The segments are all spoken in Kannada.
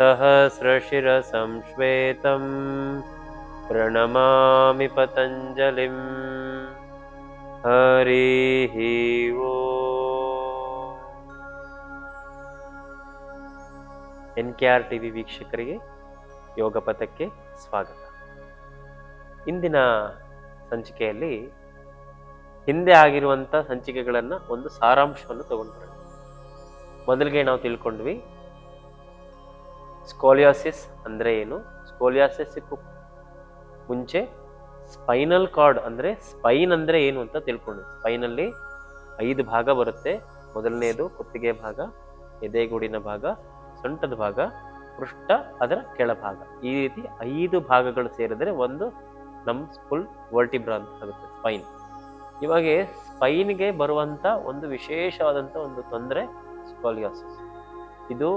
सहस्रशिरसंश्वेतं प्रणमामि पतञ्जलिं हरिः ओ N K R T V ವೀಕ್ಷಕರಿಗೆ ಯೋಗ ಪಥಕ್ಕೆ ಸ್ವಾಗತ ಇಂದಿನ ಸಂಚಿಕೆಯಲ್ಲಿ ಹಿಂದೆ ಆಗಿರುವಂಥ ಸಂಚಿಕೆಗಳನ್ನು ಒಂದು ಸಾರಾಂಶವನ್ನು ತಗೊಂಡ್ಬರೋಣ ಮೊದಲಿಗೆ ನಾವು ತಿಳ್ಕೊಂಡ್ವಿ ಸ್ಕೋಲಿಯಾಸಿಸ್ ಅಂದರೆ ಏನು? ಸ್ಕೋಲಿಯಾಸಿಸ್ಗೂ ಮುಂಚೆ ಸ್ಪೈನಲ್ ಕಾರ್ಡ್ ಅಂದರೆ ಸ್ಪೈನ್ ಅಂದರೆ ಏನು ಅಂತ ತಿಳ್ಕೊಂಡು. ಸ್ಪೈನಲ್ಲಿ ಐದು ಭಾಗ ಬರುತ್ತೆ. ಮೊದಲನೆಯದು ಕುತ್ತಿಗೆ ಭಾಗ, ಎದೆಗೂಡಿನ ಭಾಗ, ಸೊಂಟದ ಭಾಗ, ಪೃಷ್ಠ ಅದರ ಕೆಳಭಾಗ. ಈ ರೀತಿ ಐದು ಭಾಗಗಳು ಸೇರಿದರೆ ಒಂದು ನಮ್ಮ ಫುಲ್ ವರ್ಟಿಬ್ರಾ ಅಂತ ಆಗುತ್ತೆ ಸ್ಪೈನ್ ಇವಾಗ ಸ್ಪೈನ್ಗೆ ಬರುವಂಥ ಒಂದು ವಿಶೇಷವಾದಂಥ ಒಂದು ತೊಂದರೆ ಸ್ಕೋಲಿಯಾಸಿಸ್ ಇದು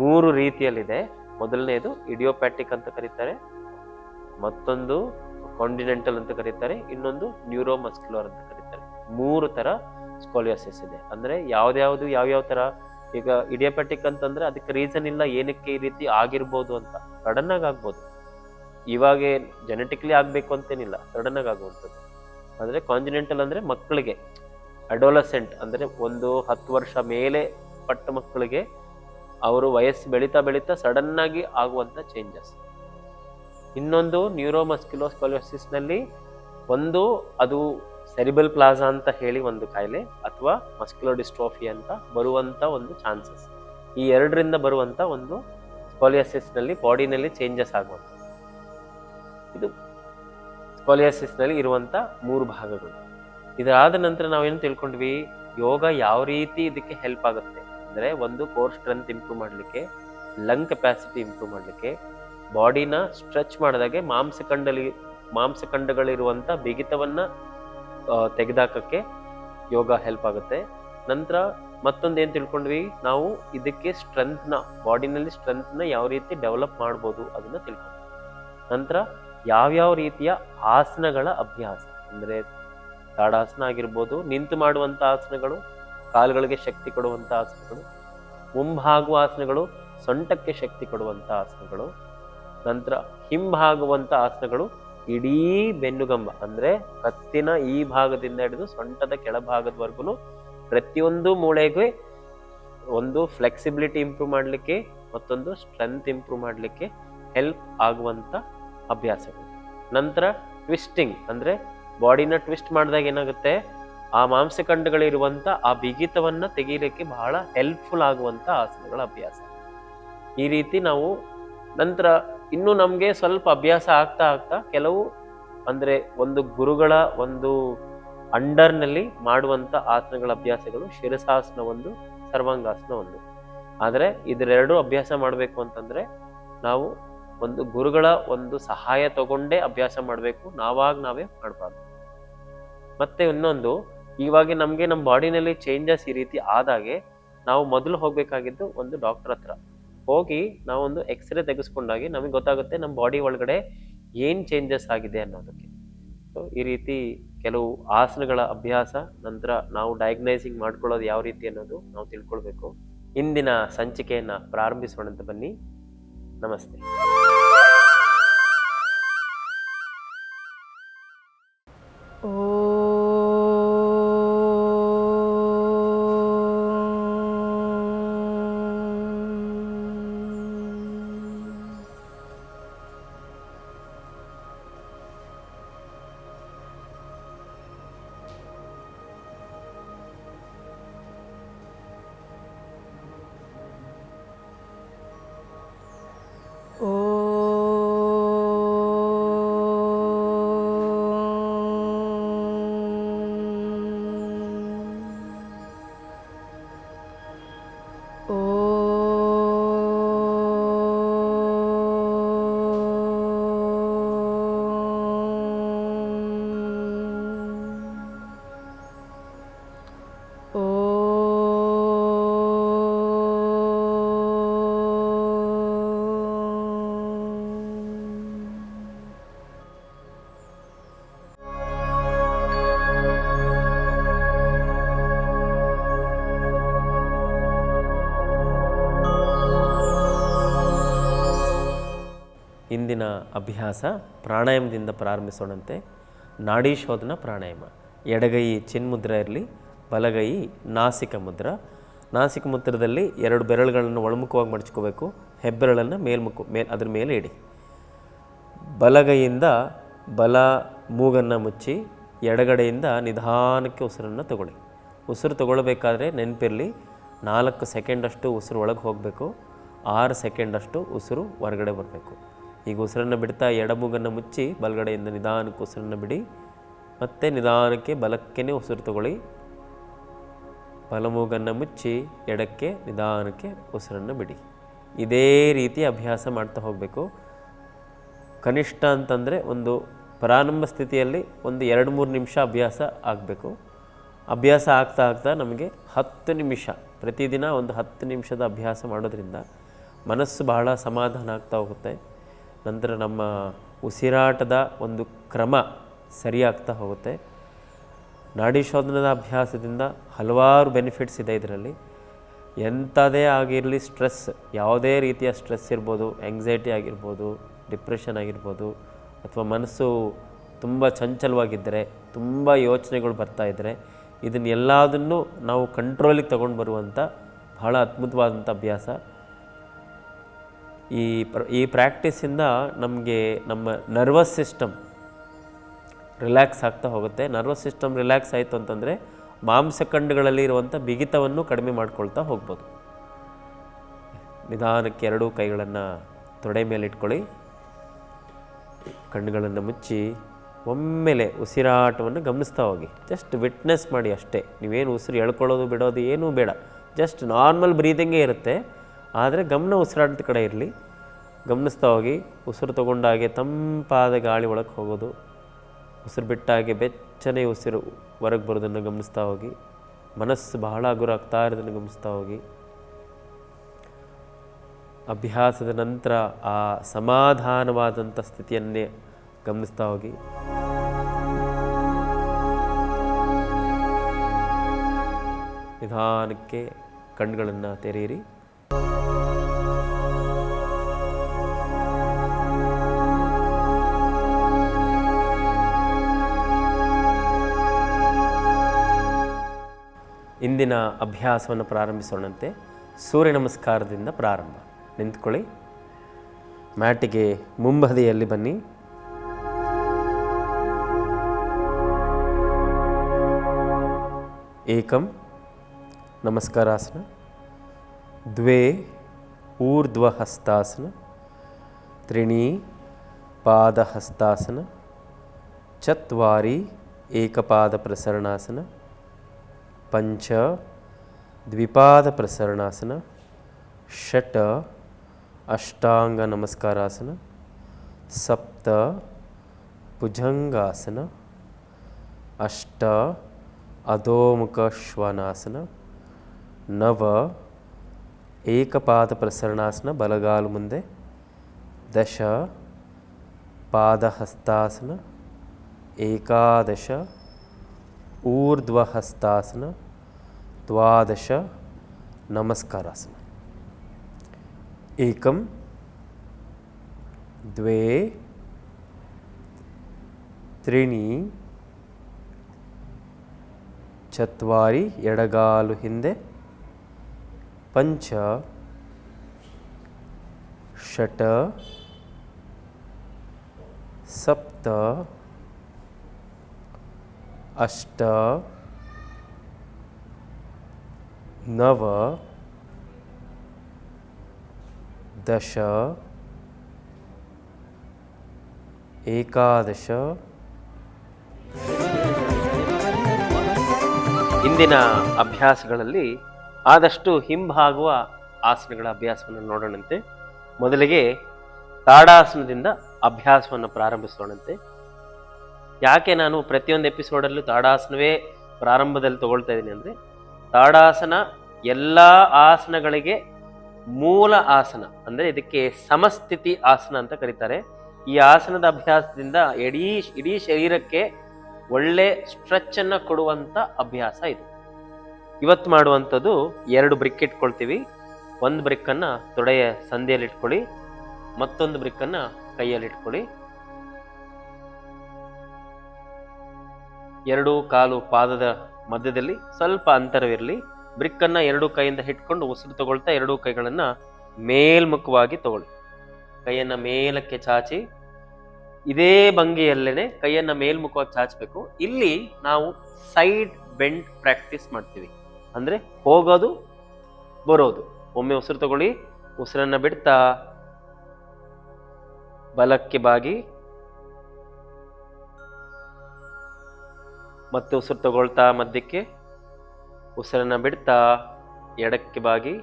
ಮೂರು ರೀತಿಯಲ್ಲಿದೆ. ಮೊದಲನೆಯದು ಇಡಿಯೋಪ್ಯಾಟಿಕ್ ಅಂತ ಕರೀತಾರೆ. ಮತ್ತೊಂದು ಕಾಂಟಿನೆಂಟಲ್ ಅಂತ ಕರೀತಾರೆ. ಇನ್ನೊಂದು ನ್ಯೂರೋಮಸ್ಕ್ಯುಲರ್ ಅಂತ ಕರೀತಾರೆ. ಮೂರು ತರ ಸ್ಕೋಲಿಯೋಸಿಸ್ ಇದೆ. ಅಂದ್ರೆ ಯಾವ್ದ್ಯಾವ್ದು, ಯಾವ್ಯಾವ ತರ? ಈಗ ಇಡಿಯೋಪ್ಯಾಟಿಕ್ ಅಂತಂದ್ರೆ ಅದಕ್ಕೆ ರೀಸನ್ ಇಲ್ಲ, ಏನಕ್ಕೆ ಈ ರೀತಿ ಆಗಿರ್ಬೋದು ಅಂತ. ಸಡನ್ ಆಗಿ ಆಗ್ಬೋದು. ಇವಾಗ ಜೆನೆಟಿಕ್ಲಿ ಆಗ್ಬೇಕು ಅಂತೇನಿಲ್ಲ, ಸಡನ್ ಆಗಿ ಆಗುವಂಥದ್ದು. ಅಂದ್ರೆ ಕಾಂಜಿನೆಂಟಲ್ ಅಂದ್ರೆ ಮಕ್ಕಳಿಗೆ ಅಡೋಲಸೆಂಟ್ ಅಂದ್ರೆ ಒಂದು ಹತ್ತು ವರ್ಷ ಮೇಲೆ ಪಟ್ಟ ಮಕ್ಕಳಿಗೆ ಅವರು ವಯಸ್ಸು ಬೆಳೀತಾ ಬೆಳೀತಾ ಆಗಿ ಆಗುವಂತ ಚೇಂಜಸ್ ಇನ್ನೊಂದು ನ್ಯೂರೋಮಸ್ಕ್ಯುಲೋಸ್ಕೊಲೋಸಿಸ್ನಲ್ಲಿ ಒಂದು ಅದು ಸೆರಿಬಲ್ ಪ್ಲಾಜಾ ಅಂತ ಹೇಳಿ ಒಂದು ಕಾಯಿಲೆ ಅಥವಾ ಮಸ್ಕ್ಯುಲೋ ಡಿಸ್ಟ್ರೋಫಿ ಅಂತ ಬರುವಂತ ಒಂದು ಚಾನ್ಸಸ್ ಈ ಎರಡರಿಂದ ಬರುವಂತ ಒಂದು ಸ್ಕೋಲಿಯೋಸಿಸ್ನಲ್ಲಿ ಬಾಡಿನಲ್ಲಿ ಚೇಂಜಸ್ ಆಗುವಂತ. ಇದು ಸ್ಕೋಲಿಯೋಸಿಸ್ನಲ್ಲಿ ಇರುವಂತ ಮೂರು ಭಾಗಗಳು. ಇದಾದ ನಂತರ ನಾವೇನು ತಿಳ್ಕೊಂಡ್ವಿ? ಯೋಗ ಯಾವ ರೀತಿ ಇದಕ್ಕೆ ಹೆಲ್ಪ್ ಆಗುತ್ತೆ? ಅಂದ್ರೆ ಒಂದು ಕೋರ್ ಸ್ಟ್ರೆಂತ್ ಇಂಪ್ರೂವ್ ಮಾಡಲಿಕ್ಕೆ, ಲಂಗ್ ಕೆಪಾಸಿಟಿ ಇಂಪ್ರೂವ್ ಮಾಡಲಿಕ್ಕೆ, ಬಾಡಿನ ಸ್ಟ್ರೆಚ್ ಮಾಡಿದಾಗೆ ಮಾಂಸಖಂಡಲಿ ಮಾಂಸಖಂಡಗಳಿರುವಂಥ ಬಿಗಿತವನ್ನ ತೆಗೆದಾಕಕ್ಕೆ ಯೋಗ ಹೆಲ್ಪ್ ಆಗುತ್ತೆ. ನಂತರ ಮತ್ತೊಂದು ಏನು ತಿಳ್ಕೊಂಡ್ವಿ? ನಾವು ಇದಕ್ಕೆ ಸ್ಟ್ರೆಂತ್ನ ಬಾಡಿನಲ್ಲಿ ಸ್ಟ್ರೆಂತ್ನ ಯಾವ ರೀತಿ ಡೆವಲಪ್ ಮಾಡ್ಬೋದು ಅದನ್ನ ತಿಳ್ಕೊಂಡ್ವಿ. ನಂತರ ಯಾವ್ಯಾವ ರೀತಿಯ ಆಸನಗಳ ಅಭ್ಯಾಸ? ಅಂದರೆ ತಾಡಾಸನ ಆಗಿರ್ಬೋದು, ನಿಂತು ಮಾಡುವಂಥ ಆಸನಗಳು ಕಾಲುಗಳಿಗೆ ಶಕ್ತಿ ಕೊಡುವಂಥ ಆಸನಗಳು, ಮುಂಭಾಗುವ ಆಸನಗಳು, ಸೊಂಟಕ್ಕೆ ಶಕ್ತಿ ಕೊಡುವಂಥ ಆಸನಗಳು, ನಂತರ ಹಿಂಭಾಗುವಂಥ ಆಸನಗಳು ಇಡೀ ಬೆನ್ನುಗಂಬ, ಅಂದ್ರೆ ಕತ್ತಿನ ಈ ಭಾಗದಿಂದ ಹಿಡಿದು ಸೊಂಟದ ಕೆಳಭಾಗದವರೆಗೂ ಪ್ರತಿಯೊಂದು ಮೂಳೆಗೆ ಒಂದು ಫ್ಲೆಕ್ಸಿಬಿಲಿಟಿ ಇಂಪ್ರೂವ್ ಮಾಡಲಿಕ್ಕೆ ಮತ್ತೊಂದು ಸ್ಟ್ರೆಂತ್ ಇಂಪ್ರೂವ್ ಮಾಡಲಿಕ್ಕೆ ಹೆಲ್ಪ್ ಆಗುವಂಥ ಅಭ್ಯಾಸಗಳು. ನಂತರ ಟ್ವಿಸ್ಟಿಂಗ್ ಅಂದರೆ ಬಾಡಿನ ಟ್ವಿಸ್ಟ್ ಮಾಡಿದಾಗ ಏನಾಗುತ್ತೆ? ಆ ಮಾಂಸಖಂಡಗಳಿರುವಂಥ ಆ ಬಿಗಿತವನ್ನ ತೆಗೀಲಿಕ್ಕೆ ಬಹಳ ಹೆಲ್ಪ್ಫುಲ್ ಆಗುವಂಥ ಆಸನಗಳ ಅಭ್ಯಾಸ. ಈ ರೀತಿ ನಾವು ನಂತರ ಇನ್ನು ನಮಗೆ ಸ್ವಲ್ಪ ಅಭ್ಯಾಸ ಆಗ್ತಾ ಆಗ್ತಾ ಕೆಲವು ಅಂದ್ರೆ ಒಂದು ಗುರುಗಳ ಒಂದು ಅಂಡರ್ನಲ್ಲಿ ಮಾಡುವಂತ ಆಸನಗಳ ಅಭ್ಯಾಸಗಳು ಶಿರಸಾಸನ ಒಂದು, ಸರ್ವಾಂಗಾಸನ ಒಂದು. ಆದರೆ ಇದರೆರಡು ಅಭ್ಯಾಸ ಮಾಡಬೇಕು ಅಂತಂದ್ರೆ ನಾವು ಒಂದು ಗುರುಗಳ ಒಂದು ಸಹಾಯ ತಗೊಂಡೇ ಅಭ್ಯಾಸ ಮಾಡಬೇಕು. ನಾವಾಗ ನಾವೇ ಮಾಡಬಾರ್ದು. ಮತ್ತೆ ಇನ್ನೊಂದು ಇವಾಗ ನಮಗೆ ನಮ್ಮ ಬಾಡಿನಲ್ಲಿ ಚೇಂಜಸ್ ಈ ರೀತಿ ಆದಾಗೆ ನಾವು ಮೊದಲು ಹೋಗಬೇಕಾಗಿದ್ದು ಒಂದು ಡಾಕ್ಟರ್ ಹತ್ರ. ಹೋಗಿ ನಾವೊಂದು ಎಕ್ಸ್ರೇ ತೆಗೆಸ್ಕೊಂಡಾಗಿ ನಮಗೆ ಗೊತ್ತಾಗುತ್ತೆ ನಮ್ಮ ಬಾಡಿ ಒಳಗಡೆ ಏನು ಚೇಂಜಸ್ ಆಗಿದೆ ಅನ್ನೋದಕ್ಕೆ. ಸೊ ಈ ರೀತಿ ಕೆಲವು ಆಸನಗಳ ಅಭ್ಯಾಸ, ನಂತರ ನಾವು ಡಯಾಗ್ನೈಸಿಂಗ್ ಮಾಡ್ಕೊಳ್ಳೋದು ಯಾವ ರೀತಿ ಅನ್ನೋದು ನಾವು ತಿಳ್ಕೊಳ್ಬೇಕು. ಇಂದಿನ ಸಂಚಿಕೆಯನ್ನು ಪ್ರಾರಂಭಿಸೋಣ ಅಂತ ಬನ್ನಿ. ನಮಸ್ತೆ. ಓ Oh. ಇಂದಿನ ಅಭ್ಯಾಸ ಪ್ರಾಣಾಯಾಮದಿಂದ ಪ್ರಾರಂಭಿಸೋಣಂತೆ. ನಾಡಿ ಶೋಧನ ಪ್ರಾಣಾಯಾಮ. ಎಡಗೈ ಚಿನ್ಮುದ್ರ ಇರಲಿ, ಬಲಗೈ ನಾಸಿಕ ಮುದ್ರ. ನಾಸಿಕ ಮುದ್ರದಲ್ಲಿ ಎರಡು ಬೆರಳುಗಳನ್ನು ಒಳಮುಖವಾಗಿ ಮಡಚ್ಕೋಬೇಕು. ಹೆಬ್ಬೆರಳನ್ನು ಮೇಲ್ಮುಖ ಮೇಲ್ ಅದ್ರ ಮೇಲೆ ಇಡಿ. ಬಲಗೈಯಿಂದ ಬಲ ಮೂಗನ್ನು ಮುಚ್ಚಿ, ಎಡಗಡೆಯಿಂದ ನಿಧಾನಕ್ಕೆ ಉಸಿರನ್ನು ತಗೊಳ್ಳಿ. ಉಸಿರು ತಗೊಳ್ಬೇಕಾದ್ರೆ ನೆನಪಿರಲಿ, ನಾಲ್ಕು ಸೆಕೆಂಡಷ್ಟು ಉಸಿರು ಒಳಗೆ ಹೋಗಬೇಕು. ಆರು ಸೆಕೆಂಡಷ್ಟು ಉಸಿರು ಹೊರಗಡೆ ಬರಬೇಕು. ಈಗ ಉಸಿರನ್ನು ಬಿಡ್ತಾ ಎಡಮುಗನ್ನು ಮುಚ್ಚಿ ಬಲಗಡೆಯಿಂದ ನಿಧಾನಕ್ಕೆ ಉಸಿರನ್ನು ಬಿಡಿ. ಮತ್ತೆ ನಿಧಾನಕ್ಕೆ ಬಲಕ್ಕೇ ಉಸಿರು ತಗೊಳ್ಳಿ. ಬಲಮೂಗನ್ನು ಮುಚ್ಚಿ ಎಡಕ್ಕೆ ನಿಧಾನಕ್ಕೆ ಉಸಿರನ್ನು ಬಿಡಿ. ಇದೇ ರೀತಿ ಅಭ್ಯಾಸ ಮಾಡ್ತಾ ಹೋಗಬೇಕು. ಕನಿಷ್ಠ ಅಂತಂದರೆ ಒಂದು ಪ್ರಾರಂಭ ಸ್ಥಿತಿಯಲ್ಲಿ ಒಂದು ಎರಡು ಮೂರು ನಿಮಿಷ ಅಭ್ಯಾಸ ಆಗಬೇಕು. ಅಭ್ಯಾಸ ಆಗ್ತಾ ಆಗ್ತಾ ನಮಗೆ ಹತ್ತು ನಿಮಿಷ, ಪ್ರತಿದಿನ ಒಂದು ಹತ್ತು ನಿಮಿಷದ ಅಭ್ಯಾಸ ಮಾಡೋದ್ರಿಂದ ಮನಸ್ಸು ಬಹಳ ಸಮಾಧಾನ ಆಗ್ತಾ ಹೋಗುತ್ತೆ. ನಂತರ ನಮ್ಮ ಉಸಿರಾಟದ ಒಂದು ಕ್ರಮ ಸರಿಯಾಗ್ತಾ ಹೋಗುತ್ತೆ. ನಾಡಿ ಶೋಧನದ ಅಭ್ಯಾಸದಿಂದ ಹಲವಾರು ಬೆನಿಫಿಟ್ಸ್ ಇದೆ ಇದರಲ್ಲಿ. ಎಂಥದೇ ಆಗಿರಲಿ ಸ್ಟ್ರೆಸ್ ಯಾವುದೇ ರೀತಿಯ ಸ್ಟ್ರೆಸ್ ಇರ್ಬೋದು ಎಂಗ್ಸೈಟಿ ಆಗಿರ್ಬೋದು ಡಿಪ್ರೆಷನ್ ಆಗಿರ್ಬೋದು, ಅಥವಾ ಮನಸ್ಸು ತುಂಬ ಚಂಚಲವಾಗಿದ್ದರೆ, ತುಂಬ ಯೋಚನೆಗಳು ಬರ್ತಾ ಇದ್ದರೆ, ಇದನ್ನೆಲ್ಲದನ್ನು ನಾವು ಕಂಟ್ರೋಲಿಗೆ ತಗೊಂಡು ಬರುವಂಥ ಬಹಳ ಅದ್ಭುತವಾದಂಥ ಅಭ್ಯಾಸ. ಈ ಪ್ರ, ಈ ಪ್ರಾಕ್ಟೀಸಿಂದ ನಮಗೆ ನಮ್ಮ ನರ್ವಸ್ ಸಿಸ್ಟಮ್ ರಿಲ್ಯಾಕ್ಸ್ ಆಗ್ತಾ ಹೋಗುತ್ತೆ. ನರ್ವಸ್ ಸಿಸ್ಟಮ್ ರಿಲ್ಯಾಕ್ಸ್ ಆಯಿತು ಅಂತಂದರೆ ಮಾಂಸಖಂಡಗಳಲ್ಲಿ ಇರುವಂಥ ಬಿಗಿತವನ್ನು ಕಡಿಮೆ ಮಾಡ್ಕೊಳ್ತಾ ಹೋಗ್ಬೋದು. ನಿಧಾನಕ್ಕೆ ಎರಡೂ ಕೈಗಳನ್ನು ತೊಡೆ ಮೇಲೆ ಇಟ್ಕೊಳ್ಳಿ. ಕಣ್ಣುಗಳನ್ನು ಮುಚ್ಚಿ ಒಮ್ಮೆಲೆ ಉಸಿರಾಟವನ್ನು ಗಮನಿಸ್ತಾ ಹೋಗಿ. ಜಸ್ಟ್ ವಿಟ್ನೆಸ್ ಮಾಡಿ ಅಷ್ಟೇ. ನೀವೇನು ಉಸಿರು ಎಳ್ಕೊಳ್ಳೋದು ಬಿಡೋದು ಏನೂ ಬೇಡ. ಜಸ್ಟ್ ನಾರ್ಮಲ್ ಬ್ರೀದಿಂಗೇ ಇರುತ್ತೆ. ಆದರೆ ಗಮನ ಉಸಿರಾಟದ ಕಡೆ ಇರಲಿ. ಗಮನಿಸ್ತಾ ಹೋಗಿ ಉಸಿರು ತಗೊಂಡಾಗೆ ತಂಪಾದ ಗಾಳಿ ಒಳಗೆ ಹೋಗೋದು. ಉಸಿರು ಬಿಟ್ಟಾಗೆ ಬೆಚ್ಚನೆ ಉಸಿರು ಹೊರಗೆ ಬರೋದನ್ನು ಗಮನಿಸ್ತಾ ಹೋಗಿ. ಮನಸ್ಸು ಬಹಳ ಹಗುರಾಗ್ತಾ ಇರೋದನ್ನು ಗಮನಿಸ್ತಾ ಹೋಗಿ. ಅಭ್ಯಾಸದ ನಂತರ ಆ ಸಮಾಧಾನವಾದಂಥ ಸ್ಥಿತಿಯನ್ನೇ ಗಮನಿಸ್ತಾ ಹೋಗಿ. ನಿಧಾನಕ್ಕೆ ಕಣ್ಗಳನ್ನು ತೆರೆಯಿರಿ. ಇಂದಿನ ಅಭ್ಯಾಸವನ್ನು ಪ್ರಾರಂಭಿಸೋಣಂತೆ ಸೂರ್ಯ ನಮಸ್ಕಾರದಿಂದ ಪ್ರಾರಂಭ. ನಿಂತ್ಕೊಳ್ಳಿ. ಮ್ಯಾಟಿಗೆ ಮುಂಬದಿಯಲ್ಲಿ ಬನ್ನಿ. ಏಕಂ ನಮಸ್ಕಾರಾಸನ. द्वे ऊर्ध्वहस्तासन त्रीणि पादहस्तासन चत्वारि एकपादप्रसरणासन पञ्च द्विपादप्रसरणासन षट् अष्टाङ्गनमस्कारासन सप्त भुजङ्गासन अष्ट अधोमुखश्वानासन नव ಅಷ್ಟ ಅಧೋಮುಖ ಶ್ವಾನಾಸನ ನವ ಏಕಪಾದ ಪ್ರಸರಣಾಸನ ಬಲಗಾಲು ಮುಂದೆ ದಶ ಪಾದಹಸ್ತಾಸನ ಏಕಾದಶ ಊರ್ಧ್ವಹಸ್ತಾಸನ ದ್ವಾದಶ ನಮಸ್ಕಾರಾಸನ ಏಕಂ ದ್ವೇ ಪಂಚ ಷಟ್ ಸಪ್ತ ಅಷ್ಟ ನವ ದಶ ಏಕಾದಶ. ಇಂದಿನ ಅಭ್ಯಾಸಗಳಲ್ಲಿ ಆದಷ್ಟು ಹಿಂಭಾಗುವ ಆಸನಗಳ ಅಭ್ಯಾಸವನ್ನು ನೋಡೋಣಂತೆ. ಮೊದಲಿಗೆ ತಾಡಾಸನದಿಂದ ಅಭ್ಯಾಸವನ್ನು ಪ್ರಾರಂಭಿಸೋಣಂತೆ. ಯಾಕೆ ನಾನು ಪ್ರತಿಯೊಂದು ಎಪಿಸೋಡಲ್ಲೂ ತಾಡಾಸನವೇ ಪ್ರಾರಂಭದಲ್ಲಿ ತಗೊಳ್ತಾ ಇದ್ದೀನಿ ಅಂದರೆ, ತಾಡಾಸನ ಎಲ್ಲ ಆಸನಗಳಿಗೆ ಮೂಲ ಆಸನ, ಅಂದರೆ ಇದಕ್ಕೆ ಸಮಸ್ಥಿತಿ ಆಸನ ಅಂತ ಕರೀತಾರೆ. ಈ ಆಸನದ ಅಭ್ಯಾಸದಿಂದ ಇಡೀ ಇಡೀ ಶರೀರಕ್ಕೆ ಒಳ್ಳೆ ಸ್ಟ್ರೆಚ್ ಅನ್ನು ಕೊಡುವಂತ ಅಭ್ಯಾಸ ಇದು. ಇವತ್ತು ಮಾಡುವಂಥದ್ದು ಎರಡು ಬ್ರಿಕ್ ಇಟ್ಕೊಳ್ತೀವಿ. ಒಂದು ಬ್ರಿಕ್ಕನ್ನು ತೊಡೆಯ ಸಂದಿಯಲ್ಲಿ ಇಟ್ಕೊಳ್ಳಿ, ಮತ್ತೊಂದು ಬ್ರಿಕ್ಕನ್ನು ಕೈಯಲ್ಲಿ ಇಟ್ಕೊಳ್ಳಿ. ಎರಡು ಕಾಲು ಪಾದದ ಮಧ್ಯದಲ್ಲಿ ಸ್ವಲ್ಪ ಅಂತರವಿರಲಿ. ಬ್ರಿಕ್ಕನ್ನು ಎರಡು ಕೈಯಿಂದ ಹಿಡ್ಕೊಂಡು ಉಸಿರು ತಗೊಳ್ತಾ ಎರಡೂ ಕೈಗಳನ್ನು ಮೇಲ್ಮುಖವಾಗಿ ತಗೊಳ್ಳಿ. ಕೈಯನ್ನು ಮೇಲಕ್ಕೆ ಚಾಚಿ, ಇದೇ ಭಂಗಿಯಲ್ಲೇನೆ ಕೈಯನ್ನ ಮೇಲ್ಮುಖವಾಗಿ ಚಾಚಬೇಕು. ಇಲ್ಲಿ ನಾವು ಸೈಡ್ ಬೆಂಡ್ ಪ್ರಾಕ್ಟೀಸ್ ಮಾಡ್ತೀವಿ. ಅಂದ್ರೆ ಹೋಗೋದು, ಬರೋದು. ಒಮ್ಮೆ ಉಸಿರು ತಗೊಳ್ಳಿ, ಉಸಿರನ್ನ ಬಿಡ್ತಾ ಬಲಕ್ಕೆ ಬಾಗಿ. ಮತ್ತೆ ಉಸಿರು ತಗೊಳ್ತಾ ಮಧ್ಯಕ್ಕೆ, ಉಸಿರನ್ನ ಬಿಡ್ತಾ ಎಡಕ್ಕೆ ಬಾಗಿ,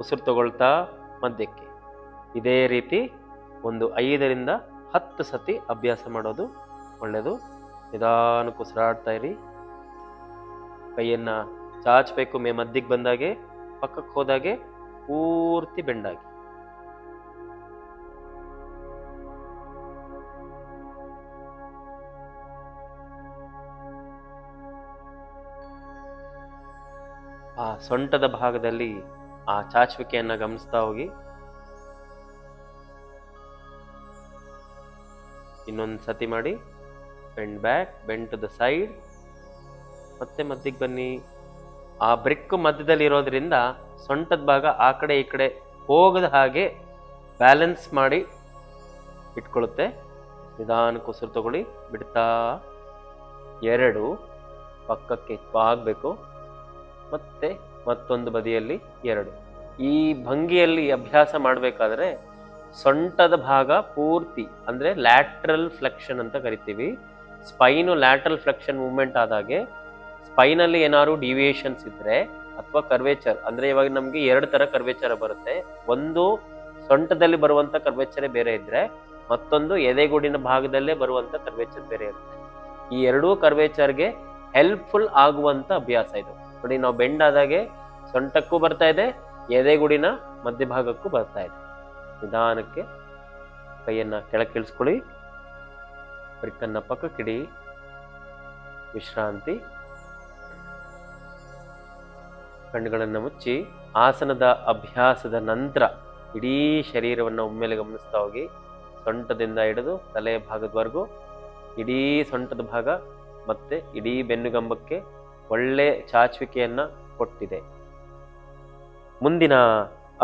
ಉಸಿರು ತಗೊಳ್ತಾ ಮಧ್ಯಕ್ಕೆ. ಇದೇ ರೀತಿ ಒಂದು ಐದರಿಂದ ಹತ್ತು ಸತಿ ಅಭ್ಯಾಸ ಮಾಡೋದು ಒಳ್ಳೆಯದು. ನಿಧಾನಕ್ಕೆ ಉಸಿರಾಡ್ತಾ ಇರಿ. ಕೈಯನ್ನ ಚಾಚಬೇಕು ಮೇ ಮದ್ದಿಗೆ ಬಂದಾಗೆ ಪಕ್ಕಕ್ಕೆ ಹೋದಾಗೆ ಪೂರ್ತಿ ಬೆಂಡಾಗಿ. ಆ ಸೊಂಟದ ಭಾಗದಲ್ಲಿ ಆ ಚಾಚುವಿಕೆಯನ್ನ ಗಮನಿಸ್ತಾ ಹೋಗಿ. ಇನ್ನೊಂದು ಸತಿ ಮಾಡಿ, bend back, bend to the side. ಮತ್ತೆ ಮದ್ದಿಗೆ ಬನ್ನಿ. ಆ ಬ್ರಿಕ್ ಮಧ್ಯದಲ್ಲಿ ಇರೋದ್ರಿಂದ ಸೊಂಟದ ಭಾಗ ಆ ಕಡೆ ಈ ಕಡೆ ಹೋಗದ ಹಾಗೆ ಬ್ಯಾಲೆನ್ಸ್ ಮಾಡಿ ಇಟ್ಕೊಳ್ಳುತ್ತೆ. ನಿಧಾನಕ್ಕೆ ಉಸಿರು ತಗೊಳ್ಳಿ. ಬಿಡ್ತಾ. ಎರಡು. ಪಕ್ಕಕ್ಕೆ ಆಗಬೇಕು ಮತ್ತೆ ಮತ್ತೊಂದು ಬದಿಯಲ್ಲಿ ಎರಡು. ಈ ಭಂಗಿಯಲ್ಲಿ ಅಭ್ಯಾಸ ಮಾಡಬೇಕಾದ್ರೆ ಸೊಂಟದ ಭಾಗ ಪೂರ್ತಿ, ಅಂದರೆ ಲ್ಯಾಟ್ರಲ್ ಫ್ಲೆಕ್ಷನ್ ಅಂತ ಕರಿತೀವಿ. ಸ್ಪೈನು ಲ್ಯಾಟ್ರಲ್ ಫ್ಲೆಕ್ಷನ್ ಮೂವ್ಮೆಂಟ್ ಆದಾಗೆ ಸ್ಪೈನಲ್ಲಿ ಏನಾದ್ರು ಡಿವಿಯೇಷನ್ಸ್ ಇದ್ರೆ ಅಥವಾ ಕರ್ವೇಚರ್ ಅಂದ್ರೆ ಇವಾಗ ನಮ್ಗೆ ಎರಡು ತರ ಕರ್ವೇಚರ್ ಬರುತ್ತೆ. ಒಂದು ಸೊಂಟದಲ್ಲಿ ಬರುವಂತ ಕರ್ವೇಚರೇ ಬೇರೆ ಇದ್ರೆ, ಮತ್ತೊಂದು ಎದೆಗೂಡಿನ ಭಾಗದಲ್ಲೇ ಬರುವಂತ ಕರ್ವೇಚರ್ ಬೇರೆ ಇರುತ್ತೆ. ಈ ಎರಡೂ ಕರ್ವೇಚರ್ಗೆ ಹೆಲ್ಪ್ಫುಲ್ ಆಗುವಂತ ಅಭ್ಯಾಸ ಇದು. ನೋಡಿ, ನಾವು ಬೆಂಡ್ ಆದಾಗೆ ಸೊಂಟಕ್ಕೂ ಬರ್ತಾ ಇದೆ, ಎದೆಗುಡಿನ ಮಧ್ಯಭಾಗಕ್ಕೂ ಬರ್ತಾ ಇದೆ. ನಿಧಾನಕ್ಕೆ ಕೈಯನ್ನ ಕೆಳಕ್ಕಿಳಿಸ್ಕೊಳ್ಳಿ. ಬ್ರಿಕ್ಕನ್ನ ಪಕ್ಕಕ್ಕಿಡಿ. ವಿಶ್ರಾಂತಿ. ಕಣ್ಣುಗಳನ್ನು ಮುಚ್ಚಿ ಆಸನದ ಅಭ್ಯಾಸದ ನಂತರ ಇಡೀ ಶರೀರವನ್ನು ಒಮ್ಮೆಲೆ ಗಮನಿಸ್ತಾ ಹೋಗಿ ಸೊಂಟದಿಂದ ಹಿಡಿದು ತಲೆ ಭಾಗದವರೆಗೂ ಇಡೀ ಸೊಂಟದ ಭಾಗ ಮತ್ತೆ ಇಡೀ ಬೆನ್ನುಗಂಬಕ್ಕೆ ಒಳ್ಳೆ ಚಾಚುವಿಕೆಯನ್ನ ಕೊಟ್ಟಿದೆ. ಮುಂದಿನ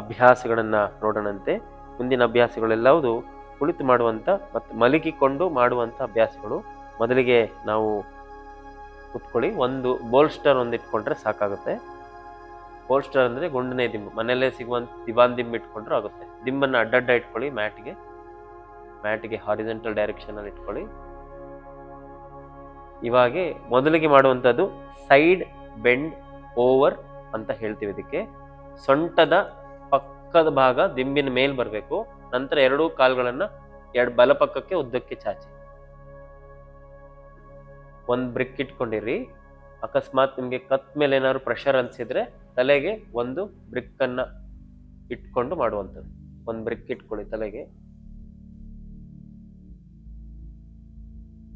ಅಭ್ಯಾಸಗಳನ್ನು ನೋಡೋಣಂತೆ. ಮುಂದಿನ ಅಭ್ಯಾಸಗಳೆಲ್ಲವುದು ಕುಳಿತು ಮಾಡುವಂತ ಮತ್ತು ಮಲಗಿಕೊಂಡು ಮಾಡುವಂತ ಅಭ್ಯಾಸಗಳು. ಮೊದಲಿಗೆ ನಾವು ಕುತ್ಕೊಳ್ಳಿ, ಒಂದು ಬೋಲ್ಸ್ಟರ್ ಒಂದು ಇಟ್ಕೊಂಡ್ರೆ ಸಾಕಾಗುತ್ತೆ. ಬೋಲ್ಸ್ಟರ್ ಅಂದ್ರೆ ಗುಂಡನೆ ದಿಂಬು. ಮನೆಯಲ್ಲೇ ಸಿಗುವಂತ ದಿವಾನ್ ದಿಂಬು ಇಟ್ಕೊಂಡ್ರೆ ಆಗುತ್ತೆ. ದಿಂಬನ್ನ ಅಡ್ಡಡ್ಡ ಇಟ್ಕೊಳ್ಳಿ, ಮ್ಯಾಟ್ಗೆ ಮ್ಯಾಟ್ಗೆ ಹಾರಿಜೆಂಟಲ್ ಡೈರೆಕ್ಷನ್ ಅಲ್ಲಿ ಇಟ್ಕೊಳ್ಳಿ. ಇವಾಗೆ ಮೊದಲಿಗೆ ಮಾಡುವಂಥದ್ದು ಸೈಡ್ ಬೆಂಡ್ ಓವರ್ ಅಂತ ಹೇಳ್ತೀವಿ ಇದಕ್ಕೆ. ಸೊಂಟದ ಪಕ್ಕದ ಭಾಗ ದಿಂಬಿನ ಮೇಲ್ ಬರಬೇಕು. ನಂತರ ಎರಡೂ ಕಾಲ್ಗಳನ್ನ ಎರಡು ಬಲಪಕ್ಕಕ್ಕೆ ಉದ್ದಕ್ಕೆ ಚಾಚಿ. ಒಂದ್ ಬ್ರಿಕ್ ಇಟ್ಕೊಂಡಿರಿ. ಅಕಸ್ಮಾತ್ ನಿಮಗೆ ಕತ್ ಮೇಲೆ ಏನಾದ್ರು ಪ್ರೆಷರ್ ಅನ್ಸಿದ್ರೆ ತಲೆಗೆ ಒಂದು ಬ್ರಿಕ್ ಅನ್ನ ಇಟ್ಕೊಂಡು ಮಾಡುವಂಥದ್ದು. ಒಂದು ಬ್ರಿಕ್ ಇಟ್ಕೊಳ್ಳಿ ತಲೆಗೆ.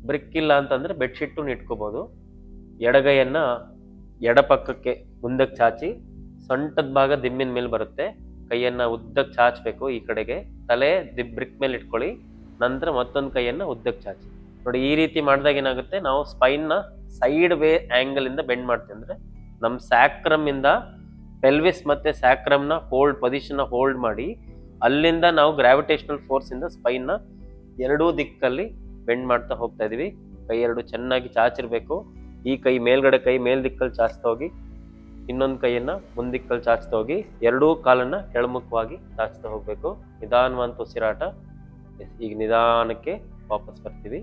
ಬ್ರಿಕ್ ಇಲ್ಲ ಅಂತಂದ್ರೆ ಬೆಡ್ಶೀಟ್ ಇಟ್ಕೋಬಹುದು ಎಡಗೈಯನ್ನ ಎಡಪಕ್ಕಕ್ಕೆ ಮುಂದಕ್ಕೆ ಚಾಚಿ, ಸೊಂಟದ ಭಾಗ ದಿಮ್ಮಿನ ಮೇಲೆ ಬರುತ್ತೆ. ಕೈಯನ್ನ ಉದ್ದಕ್ಕೆ ಚಾಚಬೇಕು ಈ ಕಡೆಗೆ. ತಲೆ ದಿ ಬ್ರಿಕ್ ಮೇಲೆ ಇಟ್ಕೊಳ್ಳಿ. ನಂತರ ಮತ್ತೊಂದು ಕೈಯನ್ನ ಉದ್ದಕ್ಕೆ ಚಾಚಿ. ನೋಡಿ, ಈ ರೀತಿ ಮಾಡಿದಾಗ ಏನಾಗುತ್ತೆ? ನಾವು ಸ್ಪೈನ್ನ ಸೈಡ್ ವೇ ಆಂಗಲ್ ಇಂದ ಬೆಂಡ್ ಮಾಡ್ತೀವಿ. ಅಂದ್ರೆ ನಮ್ ಸ್ಯಾಕ್ರಮ್ ಇಂದ ಪೆಲ್ವಿಸ್ ಮತ್ತೆ ಸ್ಯಾಕ್ರಮ್ನ ಹೋಲ್ಡ್ ಪೊಸಿಷನ್ ಹೋಲ್ಡ್ ಮಾಡಿ ಅಲ್ಲಿಂದ ನಾವು ಗ್ರಾವಿಟೇಷನಲ್ ಫೋರ್ಸ್ ಇಂದ ಸ್ಪೈನ್ನ ಎರಡೂ ದಿಕ್ಕಲ್ಲಿ ಬೆಂಡ್ ಮಾಡ್ತಾ ಹೋಗ್ತಾ ಇದೀವಿ. ಕೈ ಎರಡು ಚೆನ್ನಾಗಿ ಚಾಚಿರ್ಬೇಕು. ಈ ಕೈ ಮೇಲ್ಗಡೆ ಕೈ ಮೇಲ್ ದಿಕ್ಕಲ್ಲಿ ಚಾಚ್ತಾ ಹೋಗಿ, ಇನ್ನೊಂದು ಕೈಯನ್ನ ಮುಂದಿಕ್ಕಲ್ಲಿ ಚಾಚ್ತಾ ಹೋಗಿ, ಎರಡೂ ಕಾಲನ್ನ ಕೆಳಮುಖವಾಗಿ ಚಾಚ್ತಾ ಹೋಗ್ಬೇಕು. ನಿಧಾನವಂತ ಉಸಿರಾಟ. ಈಗ ನಿಧಾನಕ್ಕೆ ವಾಪಸ್ ಬರ್ತೀವಿ.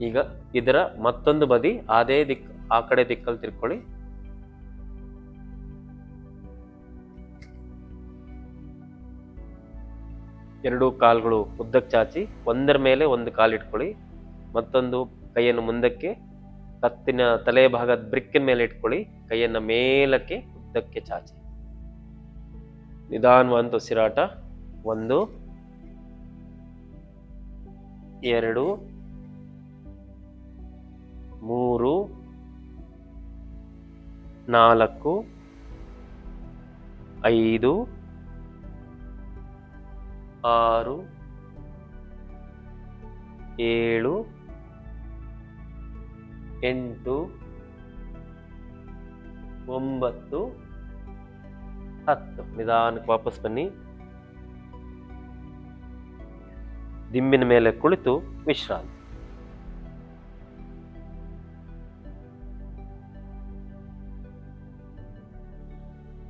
ಈಗ ಇದರ ಮತ್ತೊಂದು ಬದಿ ಅದೇ ದಿಕ್, ಆ ಕಡೆ ದಿಕ್ಕಲ್ಲಿ ತಿರ್ಕೊಳ್ಳಿ. ಎರಡು ಕಾಲ್ಗಳು ಉದ್ದಕ್ಕೆ ಚಾಚಿ, ಒಂದರ ಮೇಲೆ ಒಂದು ಕಾಲಿಟ್ಕೊಳ್ಳಿ ಮತ್ತೊಂದು ಕೈಯನ್ನು ಮುಂದಕ್ಕೆ, ಕತ್ತಿನ ತಲೆ ಭಾಗದ ಬ್ರಿಕ್ಕಿನ ಮೇಲೆ ಇಟ್ಕೊಳ್ಳಿ, ಕೈಯನ್ನು ಮೇಲಕ್ಕೆ ಉದ್ದಕ್ಕೆ ಚಾಚಿ. ನಿಧಾನವಂತ ಉಸಿರಾಟ. ಒಂದು, ಎರಡು ಮೂರು ನಾಲ್ಕು ಐದು ಆರು ಏಳು ಎಂಟು ಒಂಬತ್ತು ಹತ್ತು ನಿಧಾನಕ್ಕೆ ವಾಪಸ್ ಬನ್ನಿ ದಿಂಬಿನ ಮೇಲೆ ಕುಳಿತು ವಿಶ್ರಾಂತಿ